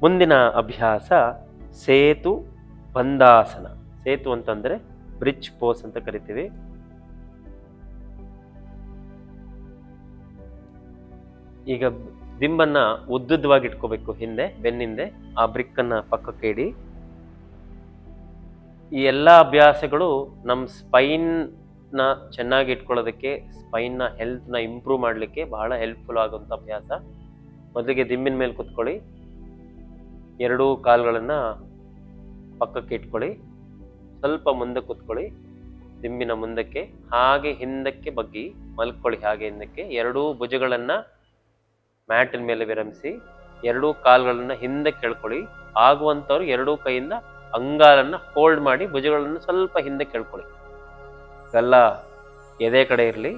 ಮುಂದಿನ ಅಭ್ಯಾಸ ಸೇತು ಬಂದಾಸನ. ಸೇತು ಅಂತಂದ್ರೆ ಬ್ರಿಡ್ಜ್ ಪೋಸ್ ಅಂತ ಕರಿತೀವಿ. ಈಗ ದಿಂಬನ್ನ ಉದ್ದುದ್ದವಾಗಿ ಇಟ್ಕೋಬೇಕು ಹಿಂದೆ, ಬೆನ್ನಿಂದೆ, ಆ ಬ್ರಿಕ್ ಅನ್ನ ಪಕ್ಕಕ್ಕೆ ಇಡಿ ಈ ಎಲ್ಲ ಅಭ್ಯಾಸಗಳು ನಮ್ಮ ಸ್ಪೈನ್ನ ಚೆನ್ನಾಗಿ ಇಟ್ಕೊಳ್ಳೋದಕ್ಕೆ ಸ್ಪೈನ್ನ ಹೆಲ್ತ್ನ ಇಂಪ್ರೂವ್ ಮಾಡಲಿಕ್ಕೆ ಬಹಳ ಹೆಲ್ಪ್ಫುಲ್ ಆಗುವಂಥ ಅಭ್ಯಾಸ. ಮೊದಲಿಗೆ ದಿಂಬಿನ ಮೇಲೆ ಕುತ್ಕೊಳ್ಳಿ. ಎರಡೂ ಕಾಲುಗಳನ್ನು ಪಕ್ಕಕ್ಕೆ ಇಟ್ಕೊಳ್ಳಿ. ಸ್ವಲ್ಪ ಮುಂದೆ ಕೂತ್ಕೊಳ್ಳಿ. ದಿಂಬಿನ ಮುಂದಕ್ಕೆ, ಹಾಗೆ ಹಿಂದಕ್ಕೆ ಬಗ್ಗಿ, ಮಲ್ಕೊಳ್ಳಿ ಹಾಗೆ ಹಿಂದಕ್ಕೆ. ಎರಡೂ ಭುಜಗಳನ್ನು ಮ್ಯಾಟಿನ ಮೇಲೆ ವಿರಮಿಸಿ, ಎರಡೂ ಕಾಲುಗಳನ್ನು ಹಿಂದಕ್ಕೆ ಎಳ್ಕೊಳ್ಳಿ. ಆಗುವಂಥವ್ರು ಎರಡೂ ಕೈಯಿಂದ ಅಂಗಾಲನ್ನು ಹೋಲ್ಡ್ ಮಾಡಿ ಭುಜಗಳನ್ನು ಸ್ವಲ್ಪ ಹಿಂದಕ್ಕೆ ಎಳ್ಕೊಳ್ಳಿ. ಇವೆಲ್ಲ ಎದೆ ಕಡೆ ಇರಲಿ.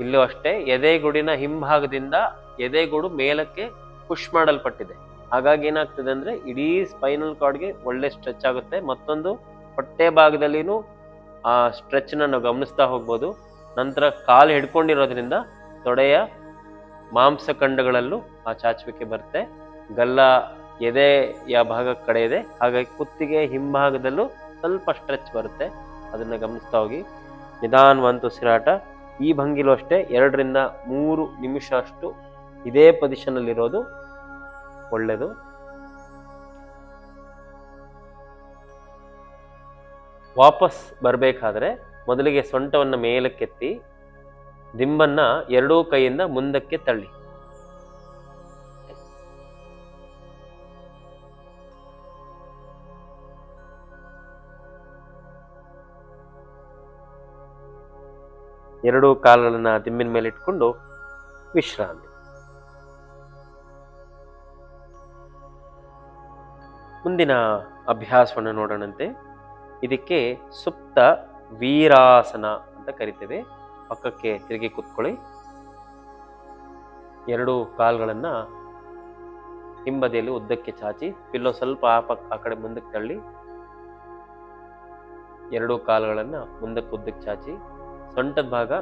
ಇಲ್ಲೂ ಅಷ್ಟೇ ಎದೆಗುಡಿನ ಹಿಂಭಾಗದಿಂದ ಎದೆಗುಡು ಮೇಲಕ್ಕೆ ಪುಷ್ ಮಾಡಲ್ಪಟ್ಟಿದೆ. ಹಾಗಾಗಿ ಏನಾಗ್ತದೆ ಅಂದ್ರೆ ಇಡೀ ಸ್ಪೈನಲ್ ಕಾರ್ಡ್ಗೆ ಒಳ್ಳೆ ಸ್ಟ್ರೆಚ್ ಆಗುತ್ತೆ. ಮತ್ತೊಂದು ಹೊಟ್ಟೆ ಭಾಗದಲ್ಲಿನೂ ಆ ಸ್ಟ್ರೆಚ್ನ ನಾವು ಗಮನಿಸ್ತಾ ಹೋಗ್ಬೋದು. ನಂತರ ಕಾಲು ಹಿಡ್ಕೊಂಡಿರೋದ್ರಿಂದ ತೊಡೆಯ ಮಾಂಸಖಂಡಗಳಲ್ಲೂ ಆ ಚಾಚುವಿಕೆ ಬರುತ್ತೆ. ಗಲ್ಲ ಎದೆಯ ಭಾಗ ಕಡೆ ಇದೆ. ಹಾಗಾಗಿ ಕುತ್ತಿಗೆ ಹಿಂಭಾಗದಲ್ಲೂ ಸ್ವಲ್ಪ ಸ್ಟ್ರೆಚ್ ಬರುತ್ತೆ. ಅದನ್ನ ಗಮನಿಸ್ತಾ ಹೋಗಿ. ನಿಧಾನವಂತ ಉಸಿರಾಟ ಈ ಭಂಗಿಲು ಅಷ್ಟೇ, ಎರಡರಿಂದ ಮೂರು ನಿಮಿಷ ಅಷ್ಟು ಇದೇ ಪೊಸಿಷನ್ ಅಲ್ಲಿ ಇರೋದು ಒಳ್ಳೆಯದು ವಾಪಸ್ ಬರಬೇಕಾದ್ರೆ ಮೊದಲಿಗೆ ಸೊಂಟವನ್ನು ಮೇಲಕ್ಕೆತ್ತಿ, ದಿಂಬನ್ನ ಎರಡೂ ಕೈಯಿಂದ ಮುಂದಕ್ಕೆ ತಳ್ಳಿ. ಎರಡೂ ಕಾಲುಗಳನ್ನ ದಿಂಬಿನ ಮೇಲೆ ಇಟ್ಕೊಂಡು ವಿಶ್ರಾಂತಿ. ಮುಂದಿನ ಅಭ್ಯಾಸವನ್ನು ನೋಡೋಣಂತೆ. ಇದಕ್ಕೆ ಸುಪ್ತ ವೀರಾಸನ ಅಂತ ಕರಿತೇವೆ. ಪಕ್ಕಕ್ಕೆ ತಿರುಗಿ ಕೂತ್ಕೊಳ್ಳಿ. ಎರಡು ಕಾಲುಗಳನ್ನು ಹಿಂಬದಿಯಲ್ಲಿ ಉದ್ದಕ್ಕೆ ಚಾಚಿ, ಪಿಲ್ಲೋ ಸ್ವಲ್ಪ ಆ ಪಕ್ಕ ಆ ಕಡೆ ಮುಂದಕ್ಕೆ ತಳ್ಳಿ, ಎರಡೂ ಕಾಲುಗಳನ್ನು ಮುಂದಕ್ಕೆ ಉದ್ದಕ್ಕೆ ಚಾಚಿ, ಸೊಂಟದ ಭಾಗ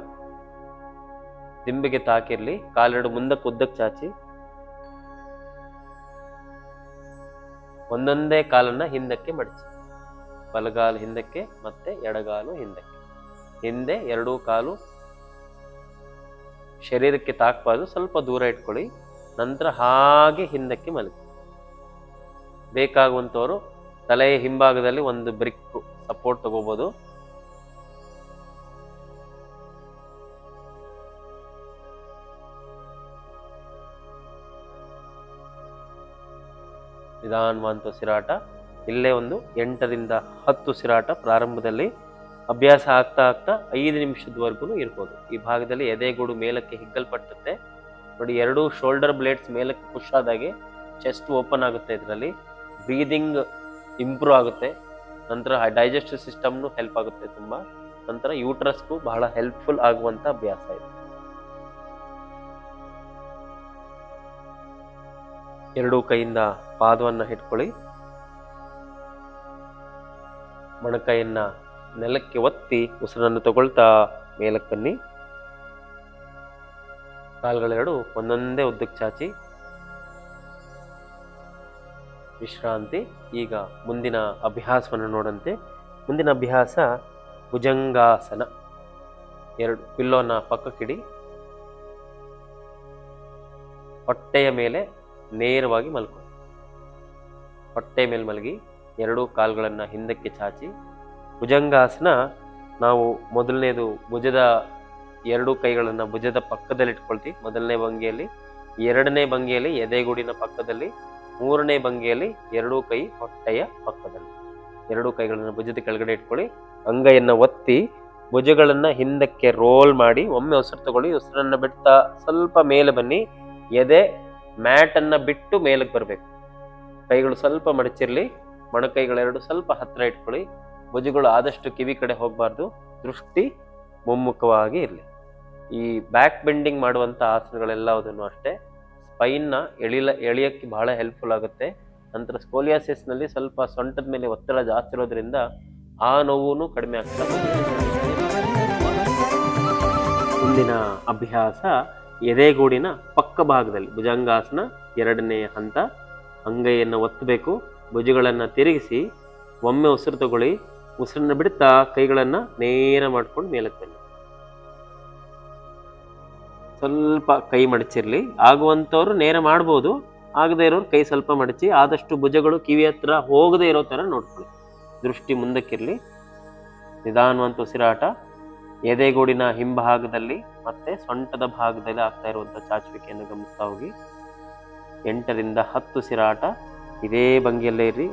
ದಿಂಬಿಗೆ ತಾಕಿರಲಿ, ಕಾಲೆರಡು ಮುಂದಕ್ಕೆ ಉದ್ದಕ್ಕೆ ಚಾಚಿ ಒಂದೊಂದೇ ಕಾಲನ್ನ ಹಿಂದಕ್ಕೆ ಮಡಚಿ. ಬಲಗಾಲು ಹಿಂದಕ್ಕೆ ಮತ್ತೆ ಎಡಗಾಲು ಹಿಂದಕ್ಕೆ. ಹಿಂದೆ ಎರಡೂ ಕಾಲು ಶರೀರಕ್ಕೆ ತಾಕಬಾರ್ದು, ಸ್ವಲ್ಪ ದೂರ ಇಟ್ಕೊಳ್ಳಿ, ನಂತರ ಹಾಗೆ ಹಿಂದಕ್ಕೆ ಮಲಗಿ. ಬೇಕಾಗುವಂಥವರು ತಲೆಯ ಹಿಂಭಾಗದಲ್ಲಿ ಒಂದು ಬ್ರಿಕ್ ಸಪೋರ್ಟ್ ತಗೋಬಹುದು ನಿಧಾನವಂತ ಸಿರಾಟ. ಇಲ್ಲೇ ಒಂದು ಎಂಟರಿಂದ ಹತ್ತು ಸಿರಾಟ ಪ್ರಾರಂಭದಲ್ಲಿ ಅಭ್ಯಾಸ ಆಗ್ತಾ ಆಗ್ತಾ ಐದು ನಿಮಿಷದವರೆಗೂ ಇರ್ಬೋದು. ಈ ಭಾಗದಲ್ಲಿ ಎದೆಗೂಡು ಮೇಲಕ್ಕೆ ಹಿಗ್ಗಲ್ಪಟ್ಟುತ್ತೆ ನೋಡಿ, ಎರಡೂ ಶೋಲ್ಡರ್ ಬ್ಲೇಡ್ಸ್ ಮೇಲಕ್ಕೆ ಪುಷ್ ಆದಾಗೆ ಚೆಸ್ಟ್ ಓಪನ್ ಆಗುತ್ತೆ ಇದರಲ್ಲಿ. ಬ್ರೀದಿಂಗ್ ಇಂಪ್ರೂವ್ ಆಗುತ್ತೆ. ನಂತರ ಡೈಜೆಸ್ಟಿವ್ ಸಿಸ್ಟಮ್ನು ಹೆಲ್ಪ್ ಆಗುತ್ತೆ ತುಂಬ. ನಂತರ ಯೂಟ್ರಸ್ಗೂ ಬಹಳ ಹೆಲ್ಪ್ಫುಲ್ ಆಗುವಂಥ ಅಭ್ಯಾಸ ಇದೆ. ಎರಡೂ ಕೈಯಿಂದ ಪಾದವನ್ನ ಹಿಡ್ಕೊಳ್ಳಿ. ಮೊಣಕೈಯನ್ನ ನೆಲಕ್ಕೆ ಒತ್ತಿ ಉಸಿರನ್ನು ತಗೊಳ್ತಾ ಮೇಲಕ್ಕೆ ಬನ್ನಿ ಕಾಲುಗಳೆರಡು ಒಂದೊಂದೇ ಉದ್ದಕ್ಕೆ ಚಾಚಿ. ವಿಶ್ರಾಂತಿ. ಈಗ ಮುಂದಿನ ಅಭ್ಯಾಸವನ್ನು ನೋಡಂತೆ. ಮುಂದಿನ ಅಭ್ಯಾಸ ಭುಜಂಗಾಸನ. ಎರಡು ಪಿಲ್ಲೋನ ಪಕ್ಕಕ್ಕಿಡಿ. ಹೊಟ್ಟೆಯ ಮೇಲೆ ನೇರವಾಗಿ ಮಲ್ಕೊಳ್ಳಿ ಹೊಟ್ಟೆ ಮೇಲೆ ಮಲಗಿ ಎರಡೂ ಕಾಲುಗಳನ್ನು ಹಿಂದಕ್ಕೆ ಚಾಚಿ, ಭುಜಂಗಾಸನ ನಾವು ಮೊದಲನೇದು ಭುಜದ ಎರಡೂ ಕೈಗಳನ್ನು ಭುಜದ ಪಕ್ಕದಲ್ಲಿ ಇಟ್ಕೊಳ್ತೀವಿ ಮೊದಲನೇ ಭಂಗಿಯಲ್ಲಿ, ಎರಡನೇ ಭಂಗಿಯಲ್ಲಿ ಎದೆಗೂಡಿನ ಪಕ್ಕದಲ್ಲಿ, ಮೂರನೇ ಭಂಗಿಯಲ್ಲಿ ಎರಡೂ ಕೈ ಹೊಟ್ಟೆಯ ಪಕ್ಕದಲ್ಲಿ. ಎರಡೂ ಕೈಗಳನ್ನು ಭುಜದ ಕೆಳಗಡೆ ಇಟ್ಕೊಳ್ಳಿ. ಅಂಗೈಯನ್ನ ಒತ್ತಿ ಭುಜಗಳನ್ನ ಹಿಂದಕ್ಕೆ ರೋಲ್ ಮಾಡಿ, ಒಮ್ಮೆ ಉಸಿರು ತಗೊಳ್ಳಿ, ಉಸಿರನ್ನ ಬಿಡ್ತಾ ಸ್ವಲ್ಪ ಮೇಲೆ ಬನ್ನಿ. ಎದೆ ಮ್ಯಾಟ್ ಅನ್ನ ಬಿಟ್ಟು ಮೇಲಕ್ಕೆ ಬರಬೇಕು. ಕೈಗಳು ಸ್ವಲ್ಪ ಮಡಚಿರಲಿ, ಮೊಣಕೈಗಳೆರಡು ಸ್ವಲ್ಪ ಹತ್ತಿರ ಇಟ್ಕೊಳ್ಳಿ. ಭುಜಗಳು ಆದಷ್ಟು ಕಿವಿ ಕಡೆ ಹೋಗಬಾರ್ದು. ದೃಷ್ಟಿ ಮುಮ್ಮುಖವಾಗಿ ಇರಲಿ. ಈ ಬ್ಯಾಕ್ ಬೆಂಡಿಂಗ್ ಮಾಡುವಂತ ಆಸನಗಳೆಲ್ಲವುದನ್ನು ಅಷ್ಟೇ. ಸ್ಪೈನ್ನ ಎಳಿಲ, ಎಳೆಯೋಕ್ಕೆ ಬಹಳ ಹೆಲ್ಪ್ಫುಲ್ ಆಗುತ್ತೆ. ನಂತರ ಸ್ಕೋಲಿಯಾಸಿಸ್ನಲ್ಲಿ ಸ್ವಲ್ಪ ಸೊಂಟದ ಮೇಲೆ ಒತ್ತಡ ಜಾಸ್ತಿ ಇರೋದ್ರಿಂದ ಆ ನೋವು ಕಡಿಮೆ ಆಗ್ತದೆ. ಮುಂದಿನ ಅಭ್ಯಾಸ ಎದೆಗೂಡಿನ ಪಕ್ಕ ಭಾಗದಲ್ಲಿ, ಭುಜಂಗಾಸನ ಎರಡನೇ ಹಂತ. ಅಂಗೈಯನ್ನು ಒತ್ತಬೇಕು, ಭುಜಗಳನ್ನು ತಿರುಗಿಸಿ, ಒಮ್ಮೆ ಉಸಿರು ತಗೊಳ್ಳಿ, ಉಸಿರನ್ನ ಬಿಡ್ತಾ ಕೈಗಳನ್ನು ನೇರ ಮಾಡ್ಕೊಂಡು ಮೇಲಕ್ಕೆ ಬನ್ನಿ. ಸ್ವಲ್ಪ ಕೈ ಮಡಚಿರಲಿ. ಆಗುವಂಥವ್ರು ನೇರ ಮಾಡ್ಬೋದು, ಆಗದೇ ಇರೋರು ಕೈ ಸ್ವಲ್ಪ ಮಡಚಿ, ಆದಷ್ಟು ಭುಜಗಳು ಕಿವಿ ಹತ್ರ ಹೋಗದೇ ಇರೋ ಥರ ನೋಡ್ಕೊಳ್ಳಿ. ದೃಷ್ಟಿ ಮುಂದಕ್ಕಿರಲಿ. ನಿಧಾನವಂತ ಉಸಿರಾಟ. ಎದೆಗೂಡಿನ ಹಿಂಭಾಗದಲ್ಲಿ ಮತ್ತೆ ಸೊಂಟದ ಭಾಗದಲ್ಲಿ ಆಗ್ತಾ ಇರುವಂಥ ಚಾಚುವಿಕೆಯನ್ನು ಗಮನಿಸ್ತಾ ಹೋಗಿ. ಎಂಟರಿಂದ ಹತ್ತು ಸಿರಾಟ ಇದೇ ಭಂಗಿಯಲ್ಲೇ ಇರಿ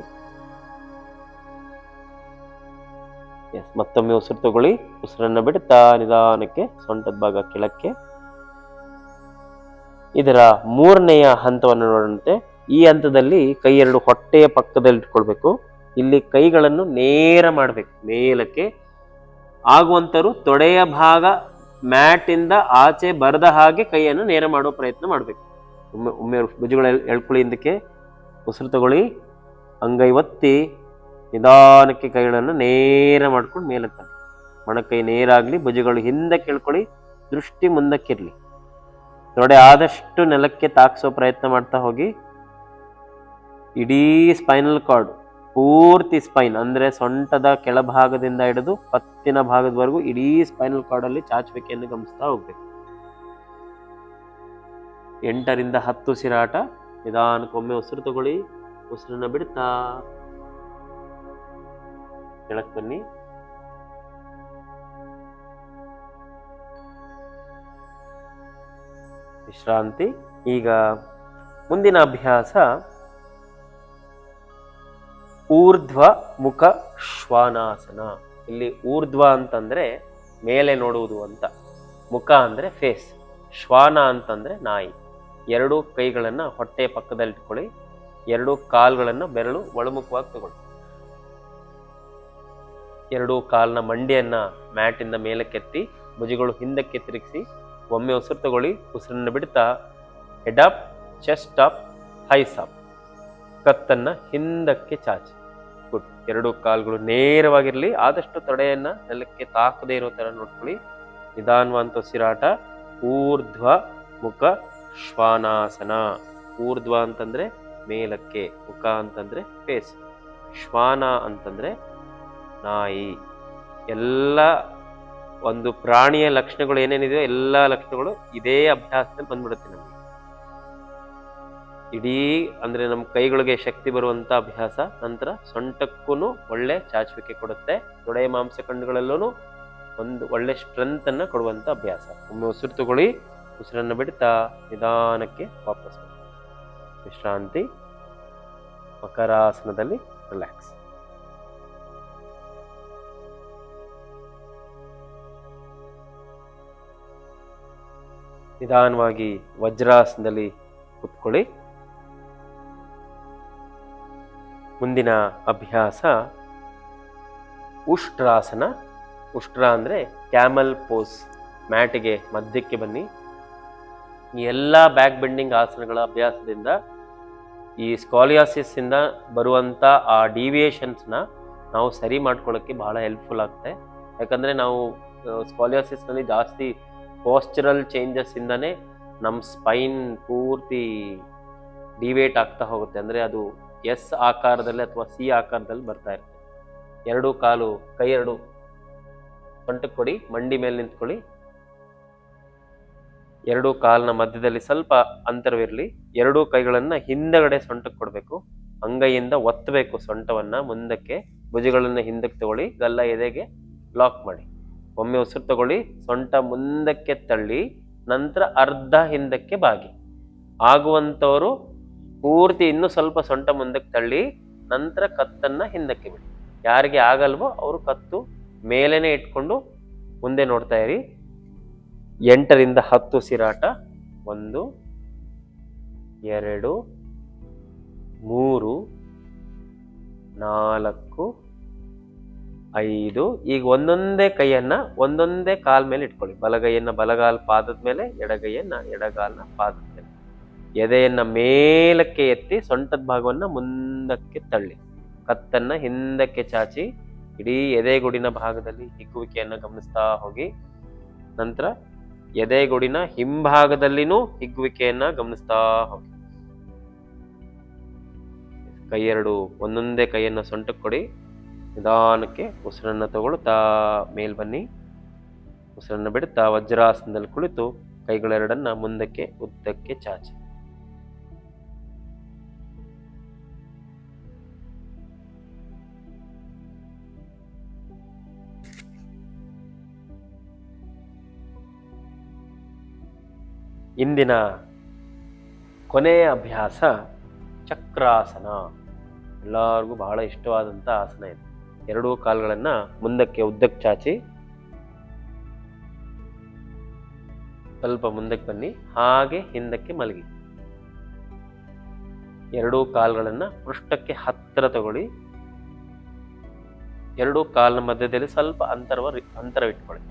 ಎಸ್ ಮತ್ತೊಮ್ಮೆ ಉಸಿರು ತಗೊಳ್ಳಿ. ಉಸಿರನ್ನ ಬಿಡುತ್ತಾ ನಿಧಾನಕ್ಕೆ, ಸೊಂಟದ ಭಾಗ ಕೆಳಕ್ಕೆ. ಇದರ ಮೂರನೆಯ ಹಂತವನ್ನು ನೋಡಂತೆ ಈ ಹಂತದಲ್ಲಿ ಕೈ ಎರಡು ಹೊಟ್ಟೆಯ ಪಕ್ಕದಲ್ಲಿ ಇಟ್ಕೊಳ್ಬೇಕು. ಇಲ್ಲಿ ಕೈಗಳನ್ನು ನೇರ ಮಾಡಬೇಕು. ಮೇಲಕ್ಕೆ. ಆಗುವಂತರು ತೊಡೆಯ ಭಾಗ ಮ್ಯಾಟ್ ಇಂದ ಆಚೆ ಬರದ ಹಾಗೆ ಕೈಯನ್ನು ನೇರ ಮಾಡುವ ಪ್ರಯತ್ನ ಮಾಡಬೇಕು. ಒಮ್ಮೆ ಭುಜಗಳ ಎಳ್ಕೊಳ್ಳಿ ಹಿಂದಕ್ಕೆ ಉಸಿರು ತಗೊಳ್ಳಿ ಅಂಗೈ ಒತ್ತಿ ನಿಧಾನಕ್ಕೆ ಕೈಗಳನ್ನು ನೇರ ಮಾಡ್ಕೊಂಡು ಮೇಲಕ್ಕೆ ತನ್ನಿ ಮೊಣಕೈ ನೇರ ಆಗಲಿ, ಭುಜಗಳು ಹಿಂದಕ್ಕೆ ಎಳ್ಕೊಳ್ಳಿ, ದೃಷ್ಟಿ ಮುಂದಕ್ಕಿರಲಿ. ತೊಡೆ ಆದಷ್ಟು ನೆಲಕ್ಕೆ ತಾಕ್ಸೋ ಪ್ರಯತ್ನ ಮಾಡ್ತಾ ಹೋಗಿ. ಇಡೀ ಸ್ಪೈನಲ್ ಕಾರ್ಡ್, ಪೂರ್ತಿ ಸ್ಪೈನ್, ಅಂದ್ರೆ ಸೊಂಟದ ಕೆಳಭಾಗದಿಂದ ಹಿಡಿದು ಪತ್ತಿನ ಭಾಗದವರೆಗೂ ಇಡೀ ಸ್ಪೈನಲ್ ಕಾರ್ಡಲ್ಲಿ ಚಾಚುವಿಕೆಯನ್ನು ಗಮನಿಸ್ತಾ ಹೋಗ್ಬೇಕು. ಎಂಟರಿಂದ ಹತ್ತು ಉಸಿರಾಟ ನಿಧಾನಕ್ಕೊಮ್ಮೆ ಉಸಿರು ತಗೊಳ್ಳಿ. ಉಸಿರನ್ನ ಬಿಡ್ತಾ. ಕೆಳಕ್ ಬನ್ನಿ. ವಿಶ್ರಾಂತಿ. ಈಗ ಮುಂದಿನ ಅಭ್ಯಾಸ. ಊರ್ಧ್ವ ಮುಖ ಶ್ವಾನಾಸನ. ಇಲ್ಲಿ ಊರ್ಧ್ವ ಅಂತಂದ್ರೆ ಮೇಲೆ ನೋಡುವುದು ಅಂತ. ಮುಖ ಅಂದ್ರೆ ಫೇಸ್ ಶ್ವಾನ ಅಂತಂದ್ರೆ ನಾಯಿ. ಎರಡು ಕೈಗಳನ್ನ ಹೊಟ್ಟೆ ಪಕ್ಕದಲ್ಲಿ ಇಟ್ಕೊಳ್ಳಿ ಎರಡು ಕಾಲ್ಗಳನ್ನ ಬೆರಳು ಒಳಮುಖವಾಗಿ ತಗೊಳ್ಳಿ. ಎರಡು ಕಾಲ್ನ ಮಂಡಿಯನ್ನ ಮ್ಯಾಟಿಂದ ಮೇಲಕ್ಕೆತ್ತಿ, ಭುಜಗಳು ಹಿಂದಕ್ಕೆ ತಿರುಗಿಸಿ, ಒಮ್ಮೆ ಉಸಿರು ತಗೊಳ್ಳಿ. ಉಸಿರನ್ನು ಬಿಡ್ತಾ head up chest up hips up ಕತ್ತನ್ನ ಹಿಂದಕ್ಕೆ ಚಾಚಿ. ಗುಡ್ ಎರಡು ಕಾಲುಗಳು ನೇರವಾಗಿರಲಿ, ಆದಷ್ಟು ತಡೆಯನ್ನ ನೆಲಕ್ಕೆ ತಾಕದೇ ಇರೋ ತರ ನೋಡ್ಕೊಳ್ಳಿ. ನಿಧಾನವಂತ ಉಸಿರಾಟ, ಊರ್ಧ್ವ ಮುಖ ಶ್ವಾನಾಸನ, ಊರ್ಧ್ವ ಅಂತಂದ್ರೆ ಮೇಲಕ್ಕೆ, ಮುಖ ಅಂತಂದ್ರೆ ಫೇಸ್ ಶ್ವಾನ ಅಂತಂದ್ರೆ ನಾಯಿ. ಎಲ್ಲ ಒಂದು ಪ್ರಾಣಿಯ ಲಕ್ಷಣಗಳು ಏನೇನಿದೆಯೋ ಎಲ್ಲ ಲಕ್ಷಣಗಳು ಇದೇ ಅಭ್ಯಾಸದಲ್ಲಿ ಬಂದ್ಬಿಡುತ್ತೆ ನಮಗೆ. ಇಡೀ ಅಂದ್ರೆ ನಮ್ಮ ಕೈಗಳಿಗೆ ಶಕ್ತಿ ಬರುವಂತ ಅಭ್ಯಾಸ, ನಂತರ ಸೊಂಟಕ್ಕೂ ಒಳ್ಳೆ ಚಾಚುವಿಕೆ ಕೊಡುತ್ತೆ. ತೊಡೆ ಮಾಂಸ ಕಣ್ಣುಗಳಲ್ಲೂ ಒಂದು ಒಳ್ಳೆ ಸ್ಟ್ರೆಂತ್ ಅನ್ನ ಕೊಡುವಂತ ಅಭ್ಯಾಸ. ಒಮ್ಮೆ ಉಸಿರು ತಗೊಳ್ಳಿ. ಉಸಿರನ್ನು ಬಿಡ್ತಾ ನಿಧಾನಕ್ಕೆ ವಾಪಸ್. ವಿಶ್ರಾಂತಿ ಮಕರಾಸನದಲ್ಲಿ ರಿಲ್ಯಾಕ್ಸ್ ನಿಧಾನವಾಗಿ ವಜ್ರಾಸನದಲ್ಲಿ ಕುತ್ಕೊಳ್ಳಿ. ಮುಂದಿನ ಅಭ್ಯಾಸ ಉಷ್ಟ್ರಾಸನ. ಉಷ್ಟ್ರ ಅಂದ್ರೆ ಕ್ಯಾಮಲ್ ಪೋಸ್ ಮ್ಯಾಟಿಗೆ ಮಧ್ಯಕ್ಕೆ ಬನ್ನಿ. ಈ ಎಲ್ಲ ಬ್ಯಾಕ್ ಬೆಂಡಿಂಗ್ ಆಸನಗಳ ಅಭ್ಯಾಸದಿಂದ ಈ ಸ್ಕಾಲಿಯಾಸಿಸ್ ಇಂದ ಬರುವಂತ ಆ ಡಿವಿಯೇಷನ್ಸ್ನ ನಾವು ಸರಿ ಮಾಡ್ಕೊಳ್ಳೋಕ್ಕೆ ಬಹಳ ಹೆಲ್ಪ್ಫುಲ್ ಆಗುತ್ತೆ. ಯಾಕಂದ್ರೆ ನಾವು ಸ್ಕಾಲಿಯಾಸಿಸ್ನಲ್ಲಿ ಜಾಸ್ತಿ ಪೋಸ್ಚರಲ್ ಚೇಂಜಸ್ ಇಂದಾನೆ ನಮ್ಮ ಸ್ಪೈನ್ ಪೂರ್ತಿ ಡಿವೇಟ್ ಆಗ್ತಾ ಹೋಗುತ್ತೆ. ಅಂದ್ರೆ ಅದು ಎಸ್ ಆಕಾರದಲ್ಲಿ ಅಥವಾ ಸಿ ಆಕಾರದಲ್ಲಿ ಬರ್ತಾ ಇರುತ್ತೆ. ಎರಡು ಕಾಲು, ಕೈ ಎರಡು ಸೊಂಟಕ್ಕೆ ಕೊಡಿ, ಮಂಡಿ ಮೇಲೆ ನಿಂತ್ಕೊಳ್ಳಿ. ಎರಡು ಕಾಲಿನ ಮಧ್ಯದಲ್ಲಿ ಸ್ವಲ್ಪ ಅಂತರವಿರಲಿ, ಎರಡೂ ಕೈಗಳನ್ನು ಹಿಂದಗಡೆ ಸೊಂಟಕ್ಕೆ ಕೊಡಬೇಕು. ಅಂಗೈಯಿಂದ ಒತ್ತಬೇಕು ಸೊಂಟವನ್ನು ಮುಂದಕ್ಕೆ. ಭುಜಗಳನ್ನು ಹಿಂದಕ್ಕೆ ತಗೊಳ್ಳಿ, ಗಲ್ಲ ಎದೆಗೆ ಲಾಕ್ ಮಾಡಿ. ಒಮ್ಮೆ ಉಸಿರು ತಗೊಳ್ಳಿ, ಸೊಂಟ ಮುಂದಕ್ಕೆ ತಳ್ಳಿ, ನಂತರ ಅರ್ಧ ಹಿಂದಕ್ಕೆ ಬಾಗಿ. ಆಗುವಂಥವರು ಪೂರ್ತಿ ಇನ್ನೂ ಸ್ವಲ್ಪ ಸೊಂಟ ಮುಂದಕ್ಕೆ ತಳ್ಳಿ, ನಂತರ ಕತ್ತನ್ನು ಹಿಂದಕ್ಕೆ ಬಿಡಿ. ಯಾರಿಗೆ ಆಗಲ್ವೋ ಅವರು ಕತ್ತು ಮೇಲೇನೆ ಇಟ್ಕೊಂಡು ಮುಂದೆ ನೋಡ್ತಾ ಇರಿ. ಎಂಟರಿಂದ ಹತ್ತು ಸಿರಾಟ. ಒಂದು, ಎರಡು, ಮೂರು, ನಾಲ್ಕು, ಐದು. ಈಗ ಒಂದೊಂದೇ ಕೈಯನ್ನ ಒಂದೊಂದೇ ಕಾಲ್ ಮೇಲೆ ಇಟ್ಕೊಳ್ಳಿ. ಬಲಗೈಯನ್ನ ಬಲಗಾಲ್ ಪಾದದ ಮೇಲೆ, ಎಡಗೈಯನ್ನ ಎಡಗಾಲ್ನ ಪಾದದ ಮೇಲೆ. ಎದೆಯನ್ನು ಮೇಲಕ್ಕೆ ಎತ್ತಿ ಸೊಂಟದ ಭಾಗವನ್ನ ಮುಂದಕ್ಕೆ ತಳ್ಳಿ. ಕತ್ತನ್ನ ಹಿಂದಕ್ಕೆ ಚಾಚಿ, ಇಡೀ ಎದೆಗುಡಿನ ಭಾಗದಲ್ಲಿ ಹಿಗ್ಗುವಿಕೆಯನ್ನು ಗಮನಿಸ್ತಾ ಹೋಗಿ. ನಂತರ ಎದೆಗುಡಿನ ಹಿಂಭಾಗದಲ್ಲಿನೂ ಹಿಗ್ಗುವಿಕೆಯನ್ನ ಗಮನಿಸ್ತಾ ಹೋಗಿ. ಕೈ ಎರಡು ಒಂದೊಂದೇ ಕೈಯನ್ನ ಸೊಂಟಕ್ಕೆ ಕೊಡಿ ನಿಧಾನಕ್ಕೆ ಉಸಿರನ್ನ ತಗೊಳ್ತಾ ಮೇಲ್ ಬನ್ನಿ. ಉಸಿರನ್ನ ಬಿಡುತ್ತಾ ವಜ್ರಾಸನದಲ್ಲಿ ಕುಳಿತು ಕೈಗಳೆರಡನ್ನ ಮುಂದಕ್ಕೆ, ಉದ್ದಕ್ಕೆ ಚಾಚಿ. ಇಂದಿನ ಕೊನೆಯ ಅಭ್ಯಾಸ ಚಕ್ರಾಸನ. ಎಲ್ಲರಿಗೂ ಬಹಳ ಇಷ್ಟವಾದಂಥ ಆಸನ ಇದೆ. ಎರಡೂ ಕಾಲುಗಳನ್ನು ಮುಂದಕ್ಕೆ ಉದ್ದಕ್ಕೆ ಚಾಚಿ, ಸ್ವಲ್ಪ ಮುಂದಕ್ಕೆ ಬನ್ನಿ, ಹಾಗೆ ಹಿಂದಕ್ಕೆ ಮಲಗಿ. ಎರಡೂ ಕಾಲುಗಳನ್ನು ಪೃಷ್ಠಕ್ಕೆ ಹತ್ತಿರ ತಗೊಳ್ಳಿ. ಎರಡೂ ಕಾಲಿನ ಮಧ್ಯದಲ್ಲಿ ಸ್ವಲ್ಪ ಅಂತರವ ಅಂತರವಿಟ್ಕೊಳ್ಳಿ.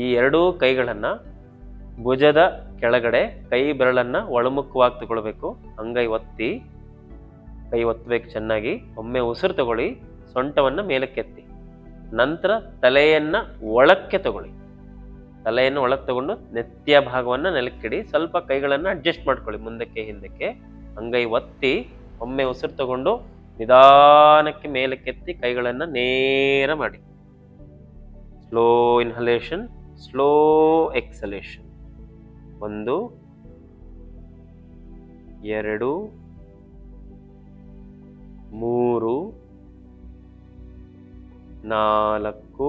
ಈ ಎರಡೂ ಕೈಗಳನ್ನ ಭುಜದ ಕೆಳಗಡೆ ಕೈ ಬೆರಳನ್ನ ಒಳಮುಖವಾಗಿ ತಗೊಳ್ಬೇಕು. ಅಂಗೈ ಒತ್ತಿ, ಕೈ ಒತ್ತಬೇಕು ಚೆನ್ನಾಗಿ. ಒಮ್ಮೆ ಉಸಿರು ತಗೊಳ್ಳಿ, ಸೊಂಟವನ್ನ ಮೇಲಕ್ಕೆತ್ತಿ ನಂತರ ತಲೆಯನ್ನ ಒಳಕ್ಕೆ ತಗೊಳ್ಳಿ. ತಲೆಯನ್ನು ಒಳಕ್ಕೆ ತಗೊಂಡು ನೆತ್ತಿಯ ಭಾಗವನ್ನ ನೆಲಕ್ಕಿಡಿ. ಸ್ವಲ್ಪ ಕೈಗಳನ್ನ ಅಡ್ಜಸ್ಟ್ ಮಾಡ್ಕೊಳ್ಳಿ ಮುಂದಕ್ಕೆ, ಹಿಂದಕ್ಕೆ. ಅಂಗೈ ಒತ್ತಿ, ಒಮ್ಮೆ ಉಸಿರು ತಗೊಂಡು ನಿಧಾನಕ್ಕೆ ಮೇಲಕ್ಕೆತ್ತಿ ಕೈಗಳನ್ನ ನೇರ ಮಾಡಿ. ಸ್ಲೋ ಇನ್ಹಲೇಷನ್ ಸ್ಲೋ ಎಕ್ಸಲೇಷನ್ ಒಂದು ಎರಡು ಮೂರು ನಾಲ್ಕು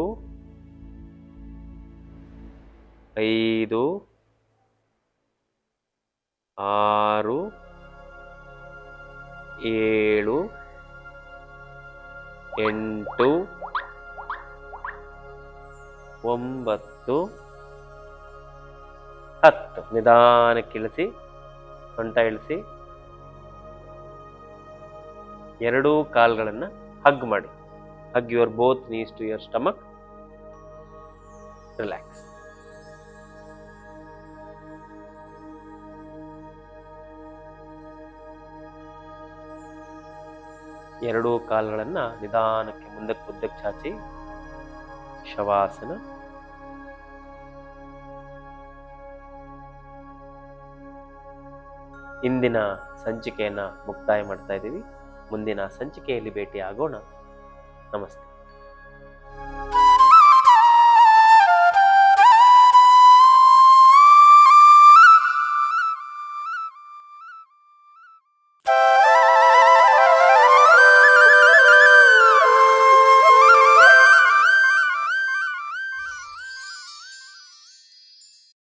ಐದು ಆರು ಏಳು ಎಂಟು ಒಂಬತ್ತು ಹತ್ತು ನಿಧಾನಕ್ಕೆ ಇಳಿಸಿ ಸೊಂಟ ಇಳಿಸಿ ಎರಡೂ ಕಾಲ್ಗಳನ್ನ ಹಗ್ ಮಾಡಿ. Hug your both knees to your stomach relax ಎರಡೂ ಕಾಲ್ಗಳನ್ನ ನಿಧಾನಕ್ಕೆ ಮುಂದಕ್ಕೆ ಉದ್ದಕ್ಕೆ ಚಾಚಿ. ಶವಾಸನ ಇಂದಿನ ಸಂಚಿಕೆಯನ್ನು ಮುಕ್ತಾಯ ಮಾಡ್ತಾ ಇದ್ದೀವಿ. ಮುಂದಿನ ಸಂಚಿಕೆಯಲ್ಲಿ ಭೇಟಿ ಆಗೋಣ ನಮಸ್ತೆ.